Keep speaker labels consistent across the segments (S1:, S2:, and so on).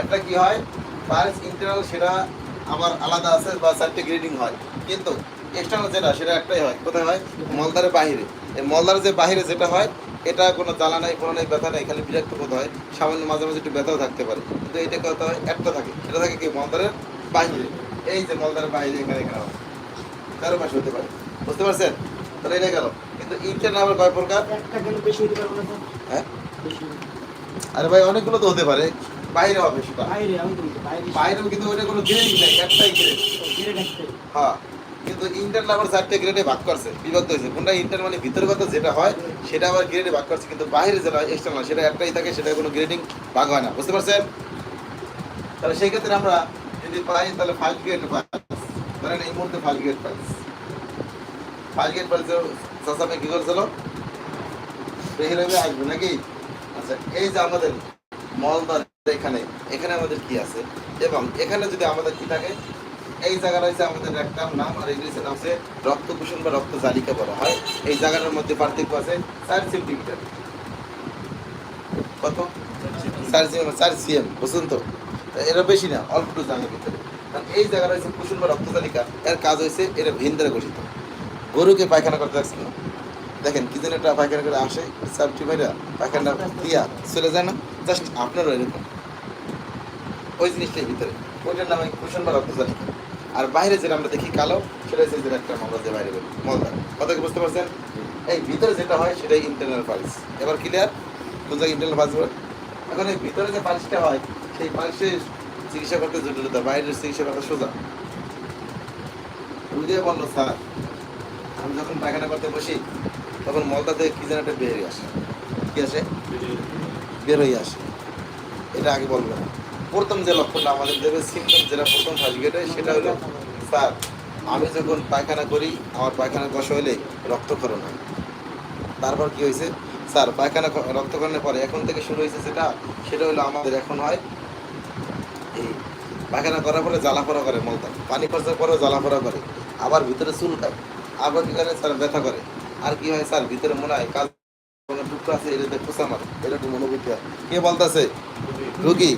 S1: একটা কি হয়? পালস ইন্টারনাল সেটা আমার আলাদা আছে বা চারটে গ্রেডিং হয়। কিন্তু এক্সটার্নাল যেটা সেটা একটাই হয়। কোথায় হয়? মলদারের বাহিরে। এই মলদারের যে বাহিরে যেটা হয় এটা কোনো জ্বালা নাই কোনো নেই ব্যথা নেই খালি বিরক্ত বোধ হয়। সামান্য মাঝে মাঝে একটু ব্যথাও থাকতে পারে। কিন্তু এটা কথা হয়? একটা থাকে। সেটা থাকে কি? মলদারের বাহিরে। এই যে মলদারের বাহিরে এখানে এখানে হয় কারও পাশে হতে পারে। বুঝতে পারছেন? তাহলে এটা গেল। কিন্তু ইন্টারনাল আবার কয় প্রকার? হ্যাঁ? আরে ভাই অনেকগুলো তো হতে পারে। বাইরে হবে সেটা।
S2: বাইরে আমি
S1: বাইরেও কিন্তু ওটা কোনো গ্রেডিং নাই একটাই গ্রেড
S2: রাখতে
S1: হ্যাঁ কিন্তু ইন্টার আবার চারটে গ্রেডে ভাগ করছে বিভক্ত হয়েছে। কোনটা ইন্টার মানে ভিতরের কথা যেটা হয় সেটা আবার গ্রেডে ভাগ করছে কিন্তু বাইরে যেটা এক্সটার্নাল সেটা একটাই থাকে সেটা কোনো গ্রেডিং ভাগ হয় না। বুঝতে পারছেন? তাহলে সেই ক্ষেত্রে আমরা যদি পাই তাহলে ফার্স্ট গ্রেড পাই। ধরেন এই মুহূর্তে ফার্স্ট গ্রেড পাই। ফার্স্ট গ্রেড পাইছে চাষামে কি করছিল? বের হবে আসবে নাকি? আচ্ছা এই যে আমাদের মলদার এখানে এখানে আমাদের কি আছে? এবং এখানে যদি আমাদের কি থাকে, এই আমাদের একটা নাম, আর নাম হচ্ছে বা রক্ত জালিকা বলা হয়। এই জায়গাটার মধ্যে পার্থক্য আছে চার সেন্টিমিটার। কত? চার সিএম চার সিএম, বুঝছেন তো? এরা বেশি না, অল্প ভিতরে। কারণ এই জায়গাটা হচ্ছে কুসুম বা রক্ত তালিকা এর কাজ হয়েছে এটা ভিন দ্বারা গঠিত। গরুকে পায়খানা করতে আসছে দেখেন কি যেন একটা পায়খানা করে আসে সাবটি মাইরা পায়খানা দিয়া চলে যায় না, জাস্ট আপনারও এরকম। ওই জিনিসটার ভিতরে, ওইটার নামে কুসুম বা রক্ত তালিকা আর বাইরে যেটা আমরা দেখি কালো, সেটা হচ্ছে যেটা একটা আমরা যে বাইরে মলদার কথা কি বুঝতে পারছেন? এই ভিতরে যেটা হয়, সেটাই ইন্টারনাল পালস এবার ক্লিয়ার কোন জায়গায় ইন্টারনাল পালস বলে? এখন এই ভিতরে যে পালসটা হয়, সেই পালসের চিকিৎসা করতে জটিলতা বাইরের চিকিৎসা করতে সোজা। রুগী বলল স্যার? আমি যখন পায়খানা করতে বসি তখন মলটা থেকে কি যেন একটা বেরিয়ে আসে। কি বের হয়ে আসে। এটা আগে বলব প্রথম যে লক্ষণটা আমাদের দেবে সিমটম যেটা প্রথম ফার্স্ট সেটা হলো, স্যার, আমি যখন পায়খানা করি, আমার পায়খানা কষা হলে রক্তক্ষরণ হয়। তারপর কি হয়েছে? স্যার, পায়খানা রক্তক্ষরণের পরে এখন থেকে শুরু হয়েছে সেটা সেটা হলো আমাদের এখন হয়, এই পায়খানা করার পরে জ্বালাফোড়া করে মলটা। পানি খরচার পরেও জ্বালাফোড়া করে। আবার ভিতরে চুল খায়। আবার কি করে? স্যার, ব্যথা করে। আর কি হয় স্যার, ভিতরে মনে হয় কাজ টুকরো আছে এটাতে খোসা মারে এরকম অনুভূতি হয়? কে বলতেছে? রুগী।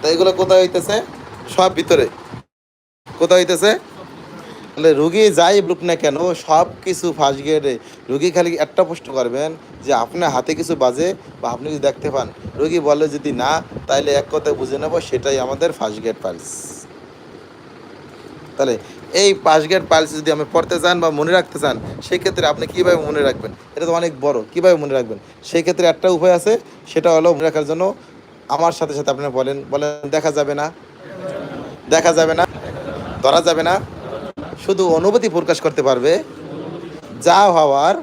S1: তা এগুলো কোথায় হইতেছে? সব ভিতরে। কোথায় হইতেছে? তাহলে রুগী যাই বলুক না কেন, সব কিছু ফার্স্ট গেটে রুগী খালি একটা প্রশ্ন করবেন যে, আপনার হাতে কিছু বাজে বা আপনি যদি দেখতে পান? রুগী বলে, যদি না, তাইলে এক কথায় বুঝে নেব, সেটাই আমাদের ফার্স্ট গেট পালস তাহলে এই পাঁচ গেট পালস যদি আপনি পড়তে চান বা মনে রাখতে চান, সেক্ষেত্রে আপনি কীভাবে মনে রাখবেন? এটা তো অনেক বড়, কীভাবে মনে রাখবেন? সেই ক্ষেত্রে একটা উপায় আছে, সেটা হলো মনে রাখার জন্য আমার সাথে সাথে আপনি বলেন বলেন, দেখা যাবে না, দেখা যাবে না, ধরা যাবে না। শুধু অনুভূতি প্রকাশ করতে পারবে, যা হওয়ার